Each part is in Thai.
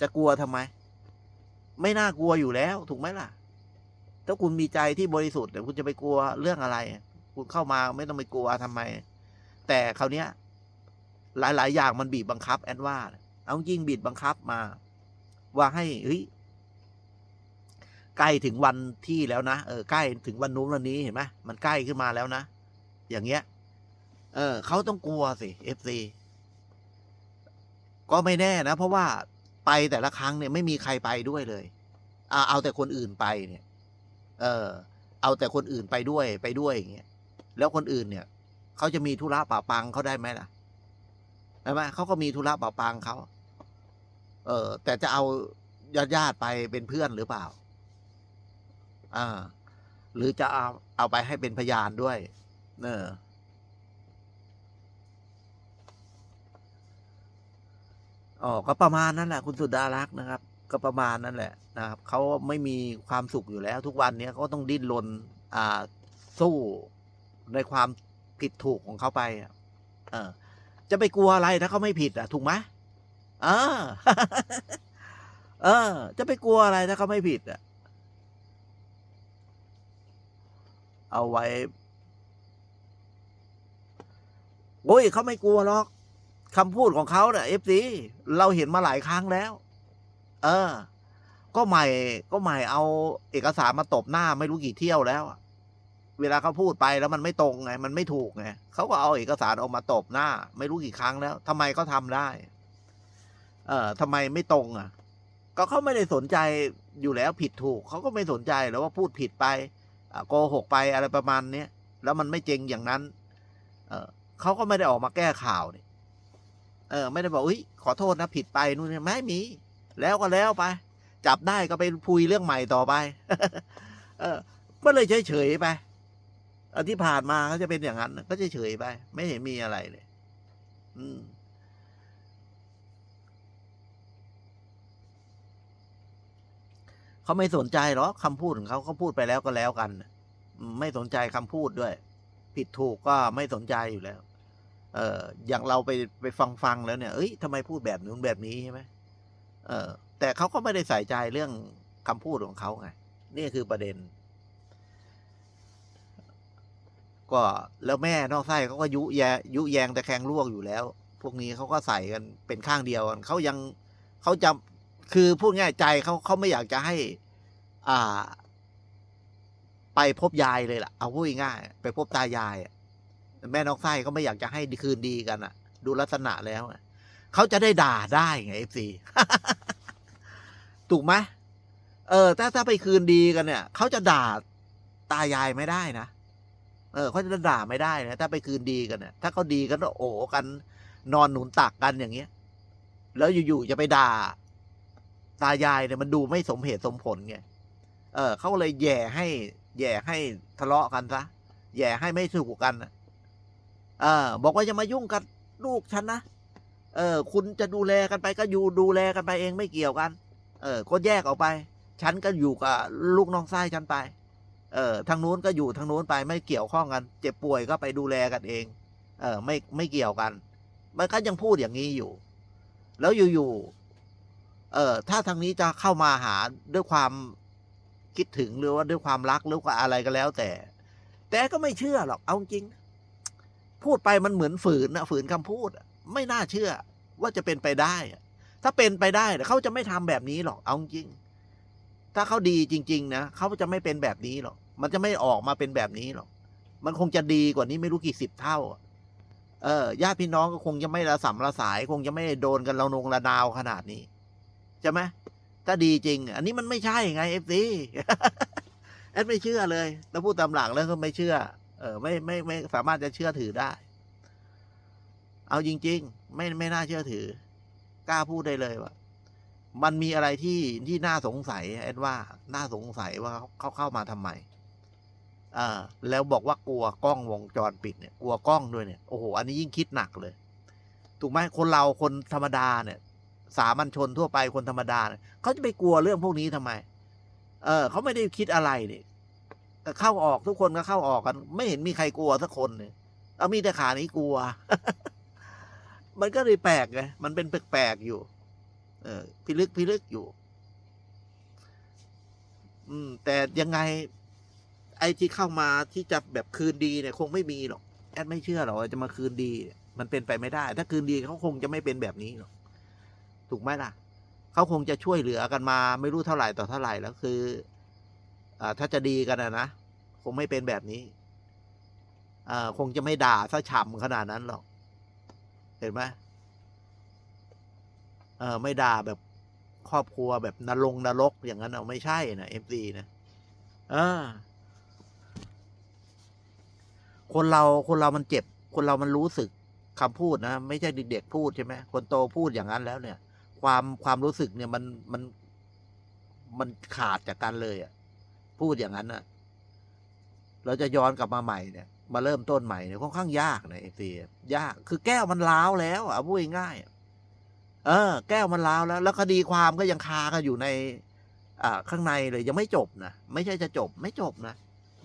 จะกลัวทำไม ไม่น่ากลัวอยู่แล้ว ถูกไหมล่ะ ถ้าคุณมีใจที่บริสุทธิ์เนี่ยคุณจะไปกลัวเรื่องอะไร คุณเข้ามาไม่ต้องไปกลัวทำไม แต่คราวเนี้ย หลาย ๆ อย่างมันบีบบังคับ แอนว่า เอาจริงบีบบังคับมา ว่าให้เฮ้ยใกล้ถึงวันที่แล้วนะเออใกล้ถึงวันนู้นวันนี้เห็นไหมมันใกล้ขึ้นมาแล้วนะอย่างเงี้ย เออเขาต้องกลัวสิเอฟซีก็ไม่แน่นะ เพราะว่า ไปแต่ละครั้งเนี่ยไม่มีใครไปด้วยเลยเอาเอาแต่คนอื่นไปเนี่ย เออ เอาแต่คนอื่นไปด้วยไปด้วยอย่างเงี้ยแล้วคนอื่นเนี่ยเขาจะมีธุระป่าปังเขาได้ไหมล่ะใช่ไหมเขาก็มีธุระป่าปังเขาเออ แต่จะเอาญาติญาติไปเป็นเพื่อนหรือเปล่า อ่า หรือจะเอาเอาไปให้เป็นพยานด้วย เออ อ๋อก็ประมาณนั้นแหละคุณสุดารักษ์นะครับ ก็ประมาณนั้นแหละนะครับเขาไม่มีความสุขอยู่แล้ว ทุกวันนี้เขาต้องดิ้นรนอ่าสู้ในความผิดถูกของเขาไปเออ จะไปกลัวอะไรถ้าเขาไม่ผิดอะ ถูกไหมเออเออ จะไปกลัวอะไรถ้าเขาไม่ผิดอะ เอาไว้โอ้ยเขาไม่กลัวหรอก คำพูดของเขาเนี่ยเอฟซีเราเห็นมาหลายครั้งแล้ว เออ ก็ใหม่ก็ใหม่เอาเอกสารมาตบหน้าไม่รู้กี่เที่ยวแล้วเวลาเขาพูดไปแล้วมันไม่ตรงไง มันไม่ถูกไงเขาก็เอาเอกสารออกมาตบหน้า ไม่รู้กี่ครั้งแล้วทำไมเขาทำได้ เออทำไมไม่ตรงอะ ก็เขาไม่ได้สนใจอยู่แล้วผิดถูกเขาก็ไม่สนใจแล้วว่าพูดผิดไปโกหกไปอะไรประมาณเนี้ยแล้วมันไม่จริงอย่างนั้น เออเขาก็ไม่ได้ออกมาแก้ข่าวเนี่ย เออไม่ได้บอกอุ้ยขอโทษนะผิดไปนู่นไม่มี แล้วก็แล้วไป จับได้ก็ไปพูยเรื่องใหม่ต่อไป เออก็เลยเฉยเฉยๆไปอันที่ผ่านมาก็จะเป็นอย่างนั้น ก็เฉยเฉยๆไป ไม่เห็นมีอะไรเลย อืมเขาไม่สนใจหรอกคำพูดของเขาเขาพูดไปแล้วก็แล้วกัน ไม่สนใจคำพูดด้วย ผิดถูกก็ไม่สนใจอยู่แล้ว เอออย่างเราไปไปฟังฟังแล้วเนี่ยเอ้ยทำไมพูดแบบนู้นแบบนี้ใช่ไหมเออ แต่เขาก็ไม่ได้ใส่ใจเรื่องคำพูดของเขาไงนี่คือประเด็น ก็แล้วแม่นอกไส้เขาก็ยุแยยุแยงแต่แคงลวกอยู่แล้ว พวกนี้เขาก็ใส่กันเป็นข้างเดียวกันเขายังเขาจะคือพูดง่ายใจเขาเขาไม่อยากจะให้ อ่า ไปพบยายเลยล่ะ เอาพูดง่ายๆไปพบตายายอะ แม่น้อกไส้ก็ไม่อยากจะให้คืนดีกันอะดูลักษณะแล้วเขาจะได้ด่าได้ไงเอฟซีถูกไหมเออ ถ้าถ้าไปคืนดีกันเนี่ยเขาจะด่าตายายไม่ได้นะเออเขาจะด่าไม่ได้นะถ้าไปคืนดีกันเนี่ยถ้าเขาดีกันก็โอ้กัน นอนหนุนตักกันอย่างเงี้ย แล้วอยู่ๆจะไปด่า ตายายเนี่ยมันดูไม่สมเหตุสมผลไงเออเขาเลยแย่ให้ แย่ให้ทะเลาะกันซะแย่ให้ไม่ถูกกันนะ เออบอกว่าอย่ามายุ่งกับลูกฉันนะเออ คุณจะดูแลกันไปก็อยู่ดูแลกันไปเองไม่เกี่ยวกัน เออก็แยกออกไป ฉันก็อยู่กับลูกน้องไส้ฉันไป เออทางนู้นก็อยู่ทางนู้นไปไม่เกี่ยวข้องกัน เจ็บป่วยก็ไปดูแลกันเอง เออ ไม่ไม่เกี่ยวกัน มันก็ยังพูดอย่างนี้อยู่ แล้วอยู่ๆเออถ้าทางนี้จะเข้ามาหาด้วยความคิดถึงหรือว่าด้วยความรักหรือว่าอะไรก็แล้วแต่ แต่ก็ไม่เชื่อหรอกเอาจริง พูดไปมันเหมือนฝืนนะฝืนคำพูด ไม่น่าเชื่อว่าจะเป็นไปได้ ถ้าเป็นไปได้เขาจะไม่ทำแบบนี้หรอกเอาจริง ถ้าเขาดีจริง ๆ นะเขาจะไม่เป็นแบบนี้หรอก มันจะไม่ออกมาเป็นแบบนี้หรอก มันคงจะดีกว่านี้ไม่รู้กี่สิบเท่า เออญาติพี่น้องก็คงจะไม่ระสำระสาย คงจะไม่โดนกันเรานงระนาวขนาดนี้ใช่ไหมถ้าดีจริง อันนี้มันไม่ใช่ไงเอฟซีแอดไม่เชื่อเลยแล้วพูดตามหลังแล้วก็ไม่เชื่อ เออไม่ไม่ไม่สามารถจะเชื่อถือได้ เอาจริง ๆ ไม่ไม่น่าเชื่อถือ กล้าพูดได้เลยว่ามันมีอะไรที่ที่น่าสงสัยแอดว่าน่าสงสัยว่าเขาเขาเข้ามาทำไมอ่าแล้วบอกว่ากลัวกล้องวงจรปิดเนี่ย กลัวกล้องด้วยเนี่ยโอ้โหอันนี้ยิ่งคิดหนักเลย ถูกไหมคนเราคนธรรมดาเนี่ย สามัญชนทั่วไปคนธรรมดาเนี่ยเขาจะไปกลัวเรื่องพวกนี้ทำไม เออเขาไม่ได้คิดอะไรเนี่แต่ เข้าออกทุกคนก็เข้าออกกัน ไม่เห็นมีใครกลัวสักคนเลยเอามีแต่ขานี้กลัว มันก็เลยแปลกไงมันเป็นแปลกๆอยู่ เออพิลึกพิลึกอยู่ อืม แต่ยังไง ไอ้ที่เข้ามาที่จะแบบคืนดีเนี่ย คงไม่มีหรอกแอดไม่เชื่อหรอกจะมาคืนดี มันเป็นไปไม่ได้ ถ้าคืนดีเขาคงจะไม่เป็นแบบนี้หรอกถูกไหมล่ะเขาคงจะช่วยเหลือกันมา ไม่รู้เท่าไหร่ต่อเท่าไหร่แล้วคือ ถ้าจะดีกันนะนะคงไม่เป็นแบบนี้คงจะไม่ด่าซะฉ่ำขนาดนั้นหรอก เห็นไหมไม่ด่าแบบครอบครัวแบบนรงนรกอย่างนั้นเอาไม่ใช่นะเอฟซีนะคนเราคนเรามันเจ็บ คนเรามันรู้สึกคำพูดนะ ไม่ใช่เด็กๆพูดใช่ไหมคนโตพูดอย่างนั้นแล้วเนี่ย ความความรู้สึกเนี่ยมันมันมันขาดจากกันเลยอะ่ะ พูดอย่างนั้นอะเราจะย้อนกลับมาใหม่เนี่ย มาเริ่มต้นใหม่เนี่ยค่อนข้างยากนะเอฟซียาก คือแก้วมันล้าวแล้วอะพูดง่ายเออ แก้วมันล้าวแล้ว แล้วคดีความก็ยังคากันอยู่ใน อ่า ข้างในเลยยังไม่จบนะไม่ใช่จะจบ ไม่จบนะ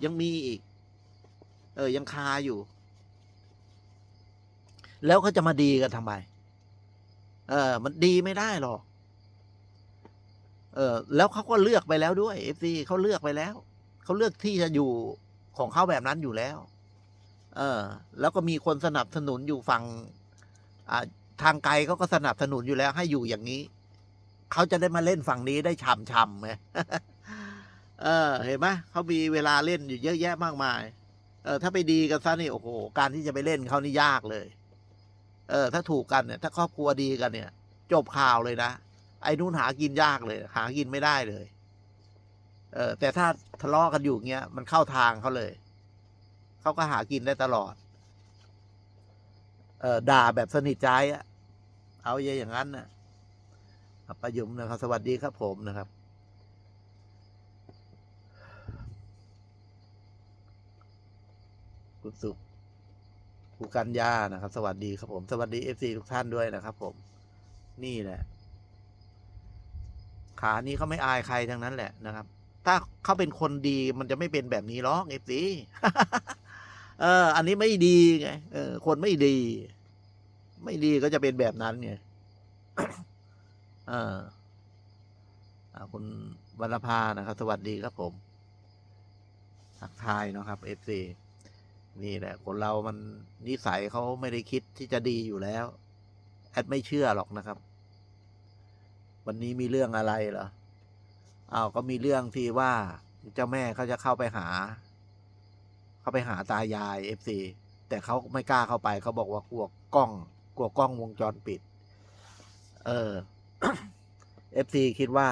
ยังมีอีก เออ ยังคาอยู่ แล้วเขาจะมาดีกันทำไม เออ มันดีไม่ได้หรอก เออแล้วเขาก็เลือกไปแล้วด้วยเอฟซีเขาเลือกไปแล้ว เขาเลือกที่จะอยู่ของเขาแบบนั้นอยู่แล้ว เออ แล้วก็มีคนสนับสนุนอยู่ฝั่งอ่าทางไกลเขาก็สนับสนุนอยู่แล้ว ให้อยู่อย่างนี้ เขาจะได้มาเล่นฝั่งนี้ได้ฉ่ำๆไหมเออ เห็นไหมเขามีเวลาเล่นอยู่เยอะแยะมากมาย เออ ถ้าไปดีกันซะนี่โอ้โห การที่จะไปเล่นเขานี่ยากเลย เออ ถ้าถูกกันเนี่ย ถ้าครอบครัวดีกันเนี่ย จบข่าวเลยนะ ไอ้นู่นหากินยากเลย หากินไม่ได้เลย เออ แต่ถ้าทะเลาะกันอยู่เงี้ย มันเข้าทางเขาเลย เขาก็หากินได้ตลอด เออด่าแบบสนิทใจอะเอาเยอย่างนั้นนะประยุมนะครับ สวัสดีครับผมนะครับคุณสุขผู้กันยานะครับ สวัสดีครับผม สวัสดีเอฟซีทุกท่านด้วยนะครับผม นี่แหละ ขานี้เขาไม่อายใครทั้งนั้นแหละนะครับ ถ้าเขาเป็นคนดีมันจะไม่เป็นแบบนี้หรอกเอฟซีเออ อันนี้ไม่ดีไงเออ คนไม่ดี ไม่ดีก็จะเป็นแบบนั้นไงเอออ่าคุณวรรณภานะครับ สวัสดีครับผมทักทายนะครับเอฟซีนี่แหละ คนเรามันนิสัยเขาไม่ได้คิดที่จะดีอยู่แล้ว แอดไม่เชื่อหรอกนะครับ วันนี้มีเรื่องอะไรเหรออ้าวก็มีเรื่องที่ว่าเจ้าแม่เขาจะเข้าไปหา เข้าไปหาตายายเอฟซีแต่เขาไม่กล้าเข้าไปเขาบอกว่ากลัวกล้อง กลัวกล้องวงจรปิด เออเอฟซีคิดว่า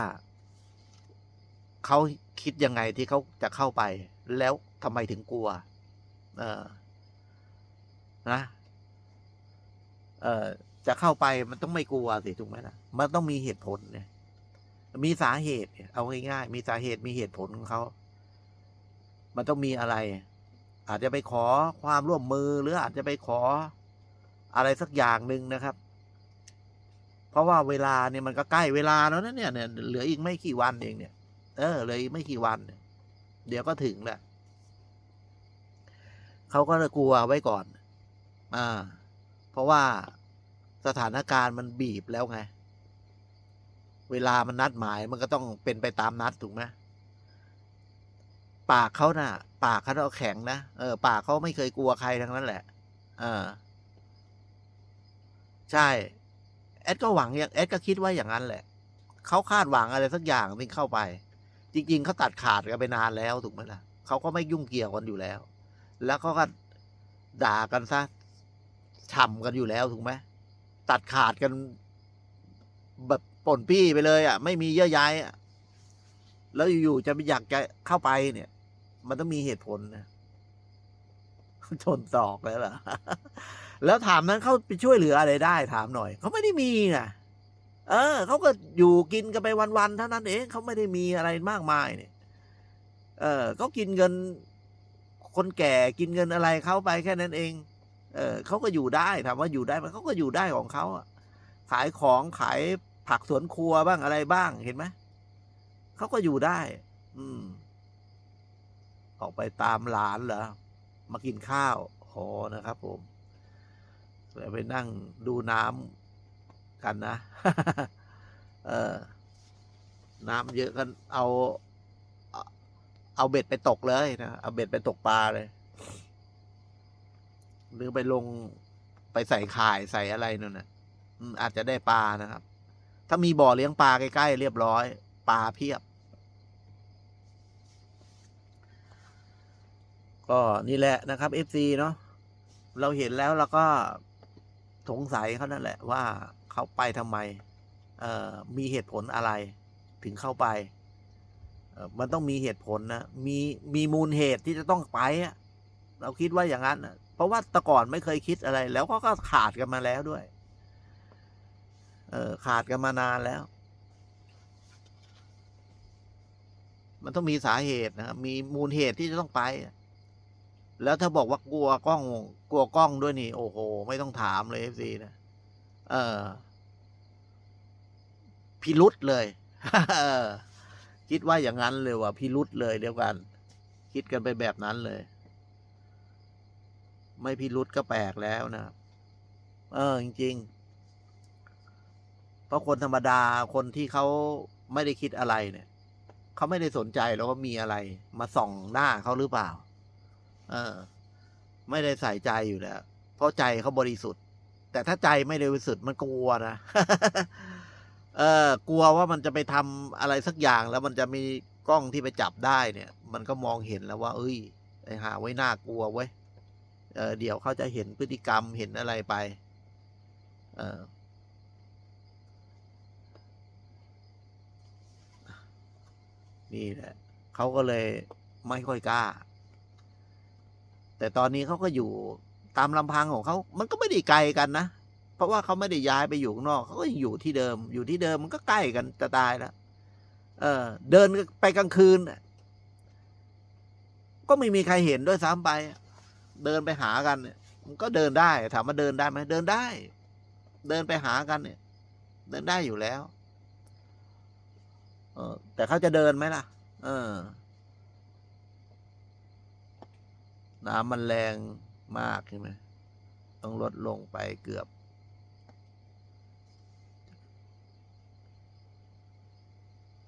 เขาคิดยังไงที่เขาจะเข้าไป แล้วทำไมถึงกลัว เออนะ เออ จะเข้าไปมันต้องไม่กลัวสิถูกไหมลนะมันต้องมีเหตุผลเนี่ย มีสาเหตุเอาง่ายๆมีสาเหตุมีเหตุผลของเขา มันต้องมีอะไร อาจจะไปขอความร่วมมือหรืออาจจะไปขออะไรสักอย่างหนึ่งนะครับ เพราะว่าเวลาเนี่ยมันก็ใกล้เวลาแล้วนะเนี่ยเนี่ยเหลืออีกไม่กี่วันเองเนี่ย เออเหลยไม่กี่วันเเดี๋ยวก็ถึงแหละเขาก็เลยกลัวไว้ก่อน อ่า เพราะว่า สถานการณ์มันบีบแล้วไง เวลามันนัดหมายมันก็ต้องเป็นไปตามนัดถูกไหมปากเขาน่ะ ปากเขาแข็งนะเออปากเขาไม่เคยกลัวใครทั้งนั้นแหละ เออ ใช่ แอดก็หวังอย่างแอดก็คิดว่าอย่างนั้นแหละเขาคาดหวังอะไรสักอย่างนึงเข้าไป จริง ๆเขาตัดขาดกันไปนานแล้วถูกไหมล่ะเขาก็ไม่ยุ่งเกี่ยวกันอยู่แล้ว แล้วเขาก็ด่ากันซะฉ่ำกันอยู่แล้วถูกไหม ตัดขาดกันแบบป่นปี้ไปเลยอะ ไม่มีเยื่อใยอะแล้วอยู่ๆจะไปอยากจะเข้าไปเนี่ย มันต้องมีเหตุผลนะชนตอกแล้วเหรอแล้วถามนั้นเขาไปช่วยเหลืออะไรได้ ถามหน่อย เขาไม่ได้มีนะเออเขาก็อยู่กินกันไปวันๆเท่านั้นเองเขาไม่ได้มีอะไรมากมายเนี่ย เออเขากินเงินคนแก่กินเงินอะไรเขาไปแค่นั้นเอง เออเขาก็อยู่ได้ถามว่าอยู่ได้ไหมเขาก็อยู่ได้ของเขาอะขายของขายผักสวนครัวบ้างอะไรบ้างเห็นไหมเขาก็อยู่ได้ อืม ออกไปตามหลานเหรอมากินข้าวโอนะครับ ผมแล้วไปนั่งดูน้ำกันนะเออ น้ำเยอะกันเอา เอาเบ็ดไปตกเลยนะเอาเบ็ดไปตกปลาเลย หรือไปลงไปใส่ข่ายใส่อะไรนั่นนะอาจจะได้ปลานะครับ ถ้ามีบ่อเลี้ยงปลาใกล้ๆเรียบร้อย ปลาเพียบ ก็นี่แหละนะครับ FC เนาะเราเห็นแล้วเราก็สงสัยเขานั่นแหละว่าเขาไปทำไม เอ่อมีเหตุผลอะไร ถึงเข้าไป มันต้องมีเหตุผลนะ มีมีมูลเหตุที่จะต้องไปเราคิดว่าอย่างนั้นนะ ราะว่าแต่ก่อนไม่เคยคิดอะไร แล้วก็ก็ขาดกันมาแล้วด้วย เออขาดกันมานานแล้ว มันต้องมีสาเหตุนะครับมีมูลเหตุที่จะต้องไป แล้วถ้าบอกว่ากลัวกล้อง กลัวกล้องด้วยนี่ โอ้โห ไม่ต้องถามเลยเอฟซีนะเออพิรุษเลยคิดว่าอย่างนั้นเลยว่าพิรุษเลยเดียวกัน คิดกันไปแบบนั้นเลย ไม่พิรุษก็แปลกแล้วนะครับเออ จริง ๆ เพราะคนธรรมดาคนที่เขาไม่ได้คิดอะไรเนี่ยเขาไม่ได้สนใจแล้วว่ามีอะไร มาส่องหน้าเขาหรือเปล่า เออ ไม่ได้ใส่ใจอยู่แล้ว เพราะใจเขาบริสุทธิ์ แต่ถ้าใจไม่ได้บริสุทธิ์มันกลัวนะเออกลัวว่ามันจะไปทำอะไรสักอย่างแล้วมันจะมีกล้องที่ไปจับได้เนี่ย มันก็มองเห็นแล้วว่า เอ้ยไอ้หาไว้น่ากลัวเว้ย เเดี๋ยวเขาจะเห็นพฤติกรรมเห็นอะไรไปเออนี่แหละเขาก็เลยไม่ค่อยกล้า แต่ตอนนี้เขาก็อยู่ตามลำพังของเขา มันก็ไม่ได้ไกลกันนะ เพราะว่าเขาไม่ได้ย้ายไปอยู่ข้างนอกเขาก็ยังอยู่ที่เดิม อยู่ที่เดิมมันก็ใกล้กันจะตายแล้วเออ เดินไปกลางคืนก็ไม่มีใครเห็นด้วยซ้ำไป เดินไปหากันเนี่ยมันก็เดินได้ ถามว่าเดินได้ไหมเดินได้ เดินไปหากันเนี่ย เดินได้อยู่แล้ว เออ แต่เขาจะเดินไหมล่ะ เออ น้ำมันแรงมากใช่ไหมต้องลดลงไปเกือบ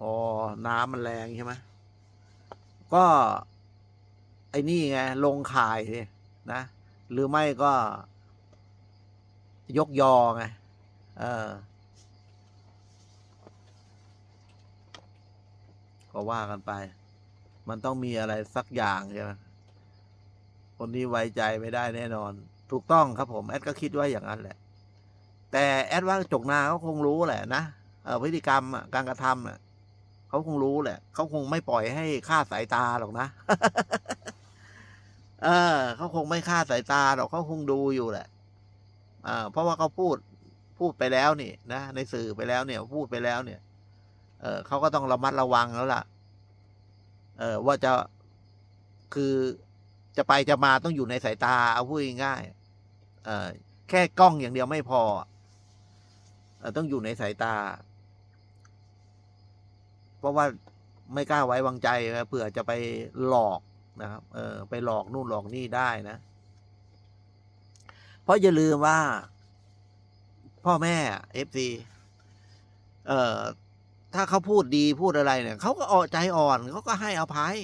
อ๋อ น้ำมันแรงใช่ไหมก็ ไอ้นี่ไง ลงข่ายสิน นะ หรือไม่ก็ยกยอไงเออก็ว่ากันไป มันต้องมีอะไรสักอย่างใช่ไหมคนที่ไว้ใจไม่ได้แน่นอน ถูกต้องครับผม แอดก็คิดว่าอย่างนั้นแหละ แต่แอดว่าจกนาเขาคงรู้แหละนะเออพฤติกรรมการกระทำอะเขาคงรู้แหละ เขาคงไม่ปล่อยให้ค่าสายตาหรอกนะ เออเขาคงไม่ค่าดสายตาหรอกเขาคงดูอยู่แหละอ่าเพราะว่าเขาพูดพูดไปแล้วนี่นะในสื่อไปแล้วเนี่ย พูดไปแล้วเนี่ย เออเขาก็ต้องระมัดระวังแล้วล่ะ เออว่าจะคือจะไปจะมาต้องอยู่ในสายตาเอาพูดง่ายเออแค่กล้องอย่างเดียวไม่พอเออต้องอยู่ในสายตา เพราะว่าไม่กล้าไว้วางใจเผื่อจะไปหลอก นะครับเออไปหลอกนู่นหลอกนี่ได้นะ เพราะอย่าลืมว่า พ่อแม่เอฟซีเอ่อถ้าเขาพูดดีพูดอะไรเนี่ยเขาก็ออใจอ่อนเขาก็ให้อภัย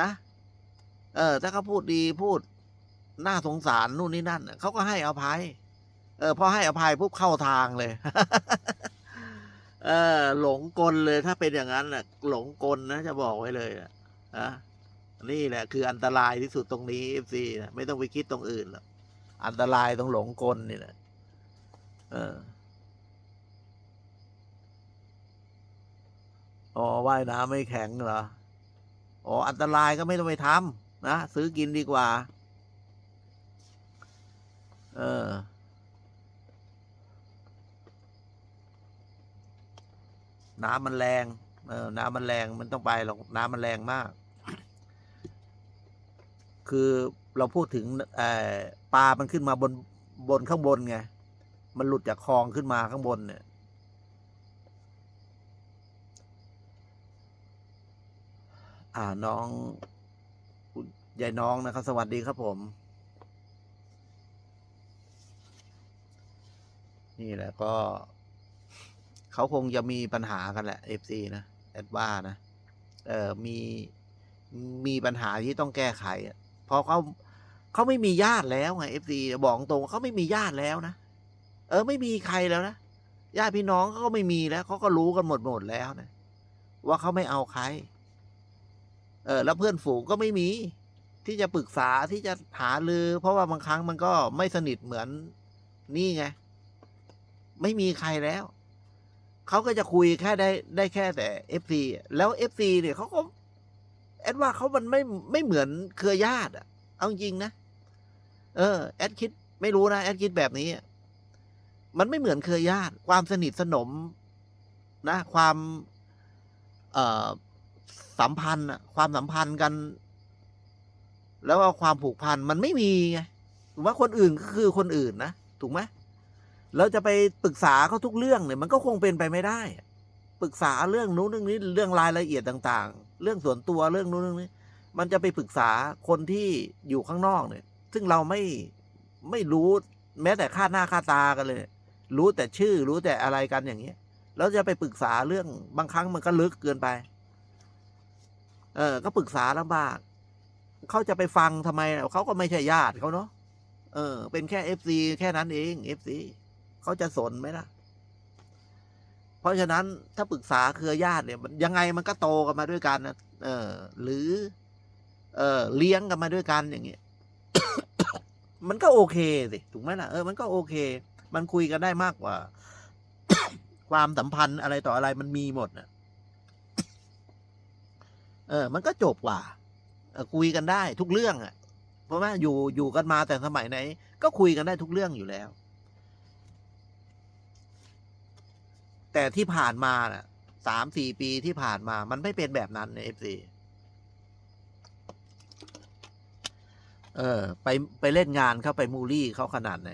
นะ เออ ถ้าเขาพูดดีพูดน่าสงสารนู่นนี่นั่นเขาก็ให้อภัย เออพอให้อภัยปุ๊บเข้าทางเลย เออ หลงกลเลยถ้าเป็นอย่างนั้นน่ะ หลงกลนะจะบอกไว้เลยอะอะ นี่แหละคืออันตรายที่สุดตรงนี้เอฟซีนะไม่ต้องไปคิดตรงอื่นหรอกอันตรายตรงหลงกลนี่แหละเอออ๋อว่ายน้ำไม่แข็งเหรออ๋ออันตรายก็ไม่ต้องไปทำนะซื้อกินดีกว่า เออน้ำมันแรง เออ น้ำมันแรง มันต้องไปหรอก น้ำมันแรงมาก คือเราพูดถึงปลา มันขึ้นมาบนบนข้างบนไง มันหลุดจากคลองขึ้นมาข้างบนเนี่ย อ่าน้องยายน้องนะครับ สวัสดีครับผม นี่แหละก็ เขาคงจะมีปัญหากันแหละเอฟซีนะแอดว่านะ เออมีมีปัญหาที่ต้องแก้ไขอะ พราะเขาเขาไม่มีญาติแล้วไงเอฟซีบอกตรงเขาไม่มีญาติแล้วนะเออ ไม่มีใครแล้วนะญาติพี่น้องเขาก็ไม่มีแล้วเขาก็รู้กันหมดหมดแล้วนะว่าเขาไม่เอาใคร เออ แล้วเพื่อนฝูงก็ไม่มี ที่จะปรึกษาที่จะหาลือ เพราะว่าบางครั้งมันก็ไม่สนิทเหมือนนี่ไง ไม่มีใครแล้วเขาก็จะคุยแค่ได้ได้แค่แต่เอฟซีแล้วเอฟซีเนี่ยเขาก็ แอดว่าเขามันไม่ไม่เหมือนเครือญาติอะเอาจริงนะ เออ แอดคิดไม่รู้นะแอดคิดแบบนี้ มันไม่เหมือนเครือญาติ ความสนิทสนม นะ ความเอ่อสัมพันธ์ความสัมพันธ์กัน แล้วก็ความผูกพันมันไม่มีไงถูกไหมคนอื่นก็คือคนอื่นนะถูกไหมแล้วจะไปปรึกษาเขาทุกเรื่องเนี่ยมันก็คงเป็นไปไม่ได้ ปรึกษาเรื่องนู้นเรื่องนี้เรื่องรายละเอียดต่าง ๆ เรื่องส่วนตัวเรื่องนู้นเรื่องนี้มันจะไปปรึกษาคนที่อยู่ข้างนอกเนี่ย ซึ่งเราไม่ไม่รู้แม้แต่ค่าหน้าค่าตากันเลย รู้แต่ชื่อรู้แต่อะไรกันอย่างเงี้ยแล้วจะไปปรึกษาเรื่องบางครั้งมันก็ลึกเกินไป เออ ก็ปรึกษาลำบากเขาจะไปฟังทำไมเขาก็ไม่ใช่ญาติเขาเนาะเออ เป็นแค่เอฟซีแค่นั้นเองเอฟซีเขาจะสนไหมล่ะ เพราะฉะนั้นถ้าปรึกษาเครือญาติเนี่ยยังไงมันก็โตกันมาด้วยกันนะเออ หรือ เออเลี้ยงกันมาด้วยกันอย่างเงี้ยมันก็โอเคสิถูกไหมล่ะเออมันก็โอเค มันคุยกันได้มากกว่า ความสัมพันธ์อะไรต่ออะไรมันมีหมดนะเออ มันก็จบกว่าคุยกันได้ทุกเรื่องอะ เพราะว่าอยู่อยู่กันมาแต่สมัยไหน ก็คุยกันได้ทุกเรื่องอยู่แล้ว แต่ที่ผ่านมาน่ะสามสี่ปีที่ผ่านมา มันไม่เป็นแบบนั้นในเอฟซีเออ ไปไปเล่นงานเข้าไปมูลี่เขาขนาดไหน